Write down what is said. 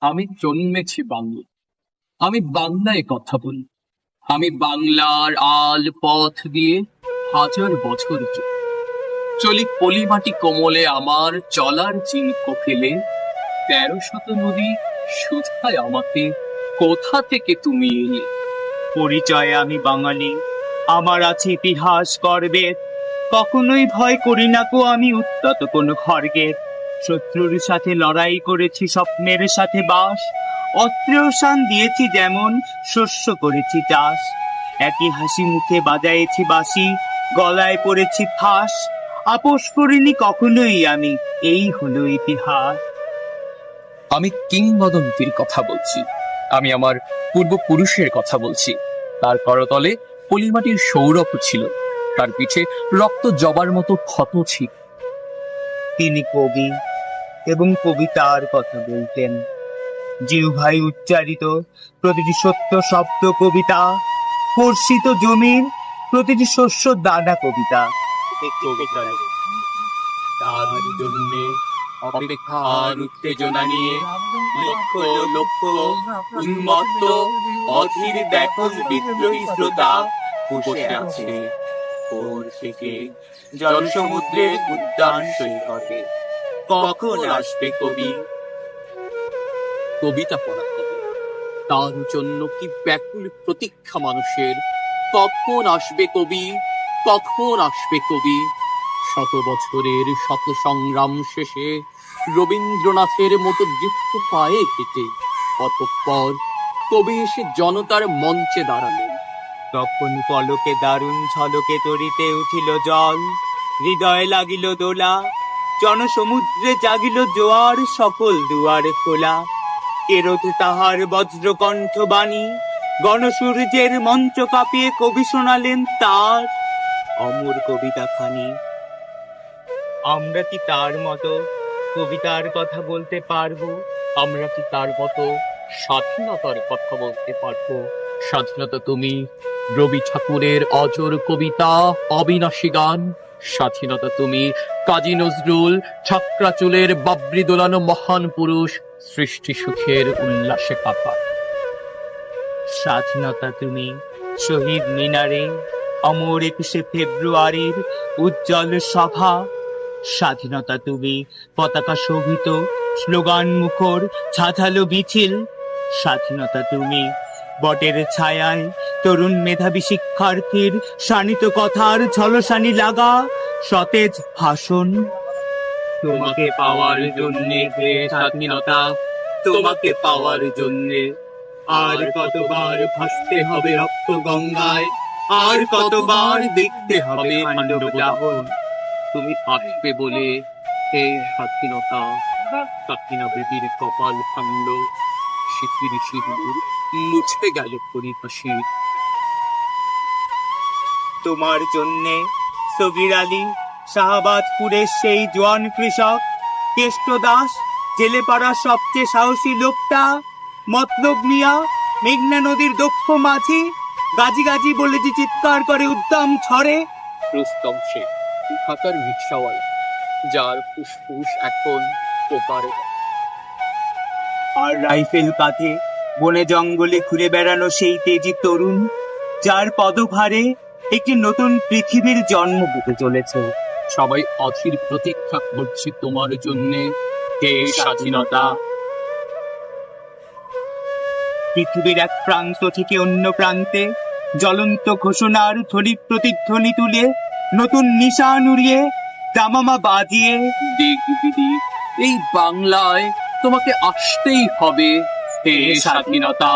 আমি জন্মেছি বাংলা। আমি বাংলায় কথা বলি। আমি বাংলার আল পথ দিয়ে হাজার বছর চলি। পলিমাটি কোমলে আমার চলার চিল্ক ফেলে তেরো শত নদী সুধায় আমাকে কোথা থেকে তুমি এলে? পরিচয়ে আমি বাঙালি, আমার আছে ইতিহাস গর্বের। কখনোই ভয় করি না কো আমি উত্তত কোনো খড়গের শত্রুর সাথে লড়াই করেছি স্বপ্নের সাথে বাস। অত্রেয় শান দিয়েছি যেমন শস্য করেছি চাষ। একই হাসি মুখে বাজায়েছি বাসি গলায় পড়েছি ফাঁস। আপোষ করিনি কখনোই আমি এই হলো ইতিহাস। আমি কিংবদন্তির কথা বলছি। আমি আমার পূর্বপুরুষের কথা বলছি। তার করতলে পলিমাটির সৌরভ ছিল। তার পিঠে রক্ত জবার মতো ক্ষত ছিল। তিনি কবি এবং কবিতার কথা বলতেন। জিহ্বাই উচ্চারিত প্রতিটি সত্য শব্দ কবিতা, কর্ষিত জমির প্রতিটি শস্য দানা কবিতা। তার উত্তেজনা নিয়ে লক্ষ লক্ষ উন্মত্ত অধীর ব্যাকুল বিদ্রোহী শ্রোতা বসে আছে। থেকে জনসমুদ্রের উদ্যান সৈকতে। কখন আসবে কবি? কবিতা পড়া হবে তার জন্য কি ব্যাকুল প্রতীক্ষা মানুষের? কখন আসবে কবি? কখন আসবে কবি? শত বছরের শত সংগ্রাম শেষে রবীন্দ্রনাথের মতো দীপ্ত পায়ে হেঁটে অতঃপর কবি এসে জনতার মঞ্চে দাঁড়ালেন তখন পলকে দারুণ ঝলকে তরিতে উঠিল জল, হৃদয় লাগিল দোলা জনসমুদ্রে জাগিল জোয়ার সকল দুয়ার খোলা। এরোতে তাহার বজ্রকণ্ঠ বাণী, গণসূর্যের মঞ্চ কাঁপিয়ে কবি শোনালেন তার অমর কবিতা খানি। আমরা কি তার মতো কবিতার কথা বলতে পারব? আমরা কি তার মতো স্বাধীনতার কথা বলতে পারব? স্বাধীনতা তুমি রবি ঠাকুরের অজর কবিতা, অবিনাশী গান স্বাধীনতা তুমি, কাজী নজরুল, ছাত্রাচুলের বাবরি দোলানো মহান পুরুষ, সৃষ্টি সুখের উল্লাসে কাপা স্বাধীনতা তুমি, শহীদ মিনারে, অমর একুশে ফেব্রুয়ারির উজ্জ্বল সভা। স্বাধীনতা তুমি, পতাকা শোভিত, স্লোগান মুখর ছাঝালো মিছিল স্বাধীনতা তুমি বটের ছায়ায় তরুণ মেধাবী শিক্ষার্থীর শানিত কথার ঝলসানি লাগা সতেজ ভাষণ। তোমাকে পাওয়ার জন্যে স্বাধীনতা, তোমাকে পাওয়ার জন্যে আর কতবার ভাসতে হবে রক্ত গঙ্গায়, আর কতবার দেখতে হবে তুমি আসবে বলে হে স্বাধীনতা স্বাধীনা বেবির কপাল ভাঙল। সিঁদুর গেল তোমার জন্যে সগির আলী শাহবাজপুরের সেই জোয়ান কৃষক, কেষ্ট দাস সবচেয়ে সাহসী লোকটা, মতলব মিয়া, মেঘনা নদীর দক্ষ মাঝি, গাজি গাজি বলে যে চিৎকার করে উদ্দাম ছড়ে। রুস্তম ঢাকার রিক্সাওয়ালা, যার ফুসফুস এখন পোকারে আর রাইফেল কাঁধে বনে জঙ্গলে ঘুরে বেড়ানো সেই তেজি তরুণ যার পদভারে একটি নতুন পৃথিবীর জন্ম হতে চলেছে। সবাই অধীর প্রতীক্ষা করছে তোমার জন্যে। হে স্বাধীনতা। পৃথিবীর এক প্রান্ত থেকে অন্য প্রান্তে জ্বলন্ত ঘোষণার ধ্বনি প্রতিধ্বনি তুলে নতুন নিশান উড়িয়ে দামামা বাজিয়ে এই বাংলায় তোমাকে আসতেই হবে। হে স্বাধীনতা